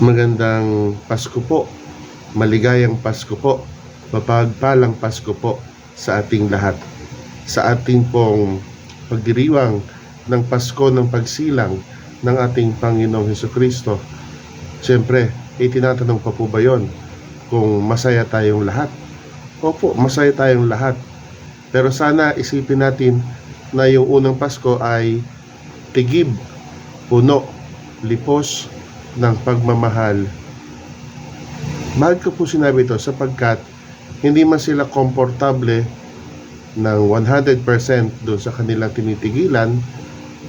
Magandang Pasko po. Maligayang Pasko po. Mapagpalang Pasko po sa ating lahat. Sa ating pong pagdiriwang ng Pasko ng pagsilang ng ating Panginoong Heso Kristo. Siyempre, itinatanong pa po ba yon kung masaya tayong lahat? Opo, masaya tayong lahat. Pero sana isipin natin na yung unang Pasko ay tigib, puno, lipos ng pagmamahal. Bakit ko po sinabi ito? Sapagkat hindi man sila komportable ng 100% doon sa kanilang tinitigilan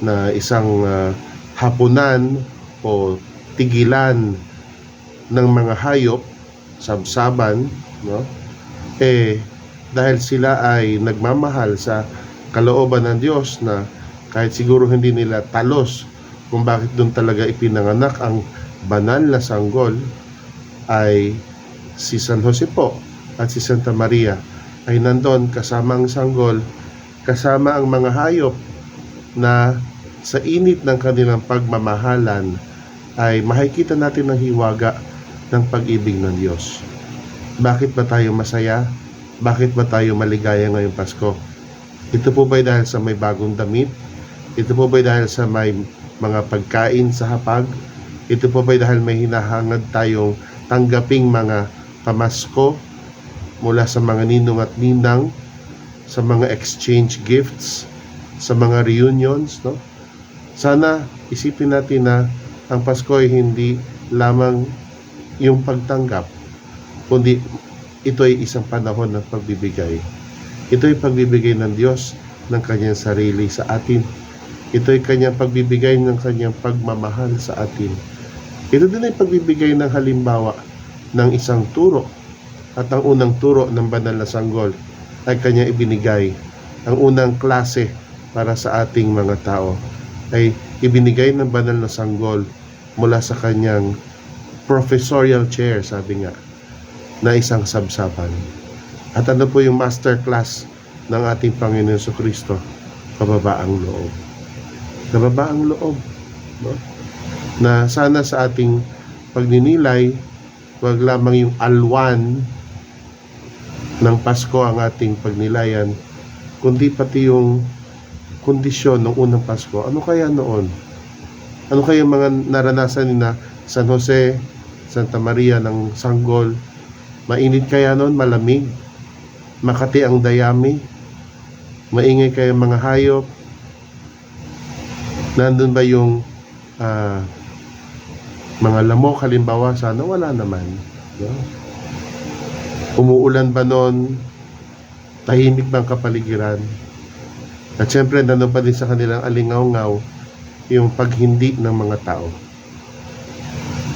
na isang ah, hapunan o tigilan ng mga hayop, sabsaban, no? Eh, dahil sila ay nagmamahal sa kalooban ng Diyos na kahit siguro hindi nila talos kung bakit doon talaga ipinanganak ang banal na sanggol ay si San Jose po at si Santa Maria ay nandun kasama ang sanggol kasama ang mga hayop na sa init ng kanilang pagmamahalan ay makikita natin ang hiwaga ng pag-ibig ng Diyos. Bakit ba tayo masaya? Bakit ba tayo maligaya ngayong Pasko? Ito po ba dahil sa may bagong damit? Ito po ba dahil sa may mga pagkain sa hapag? Ito po ba dahil may hinahangad tayong tanggaping mga pamasko mula sa mga ninong at ninang, sa mga exchange gifts, sa mga reunions, no? Sana isipin natin na ang Pasko ay hindi lamang yung pagtanggap, kundi ito ay isang panahon ng pagbibigay. Ito ay pagbibigay ng Diyos ng kanyang sarili sa atin. Ito ay kanyang pagbibigay ng kanyang pagmamahal sa atin. Ito din ay pagbibigay ng halimbawa ng isang turo. At ang unang turo ng banal na sanggol ay kanyang ibinigay. Ang unang klase para sa ating mga tao ay ibinigay ng banal na sanggol mula sa kanyang professorial chair, sabi nga, na isang sabsapan. At ano po yung master class ng ating Panginoon Kristo? Kababaang loob. Kababaang loob. No? Na sana sa ating pagninilay, wag lamang yung alwan ng Pasko ang ating pagnilayan, kundi pati yung kondisyon ng unang Pasko. Ano kaya noon? Ano kaya mga naranasan ni na San Jose, Santa Maria ng Sanggol? Mainit kaya noon? Malamig? Makati ang dayami? Maingay kaya mga hayop? Nandun ba yung ah, mga lamok halimbawa? Sana wala naman. No? Umuulan ba noon? Tahimik bang kapaligiran? At syempre, nandun pa din sa kanilang alingaw-ngaw yung paghindi ng mga tao.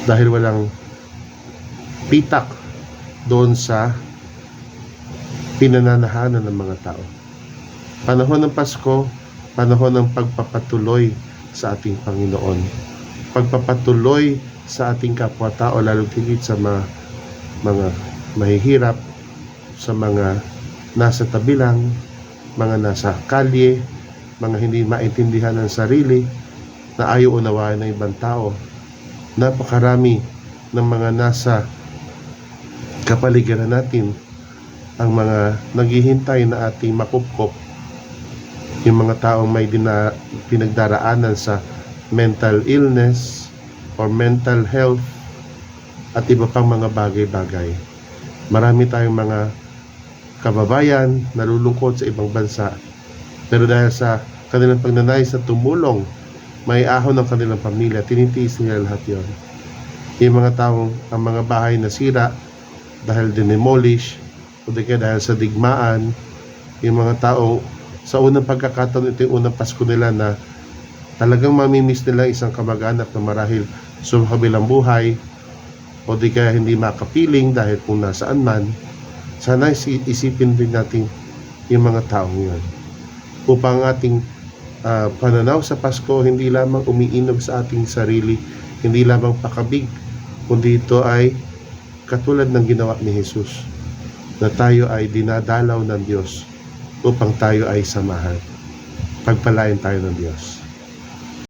Dahil walang pitak doon sa pinananahanan ng mga tao. Panahon ng Pasko, panahon ng pagpapatuloy sa ating Panginoon. Pagpapatuloy sa ating kapwa-tao, lalo higit sa mga, mga mahihirap, sa mga nasa tabi lang, mga nasa kalye, mga hindi maintindihan ng sarili, na ayaw unawain ng ibang tao. Napakarami ng mga nasa kapaligiran natin ang mga naghihintay na ating makupkop yung mga taong may dina, pinagdaraanan sa mental illness or mental health at iba pang mga bagay-bagay. Marami tayong mga kababayan nalulungkot sa ibang bansa pero dahil sa kanilang pagnanais na tumulong may ahon ng kanilang pamilya tinitiis nila lahat yon yung mga taong ang mga bahay na sira dahil dinemolish o di kaya dahil sa digmaan yung mga taong sa unang pagkakataon ito yung unang Pasko nila na talagang mamimiss nila isang kamag-anak na marahil sa kabilang buhay o di kaya hindi makapiling dahil kung nasaan man. Sana isi- isipin din natin yung mga taong yun. Upang ang ating ah, pananaw sa Pasko hindi lamang umiinog sa ating sarili hindi lamang pakabig kundi ito ay katulad ng ginawa ni Jesus na tayo ay dinadalaw ng Diyos upang tayo ay samahan. Pagpalain tayo ng Diyos.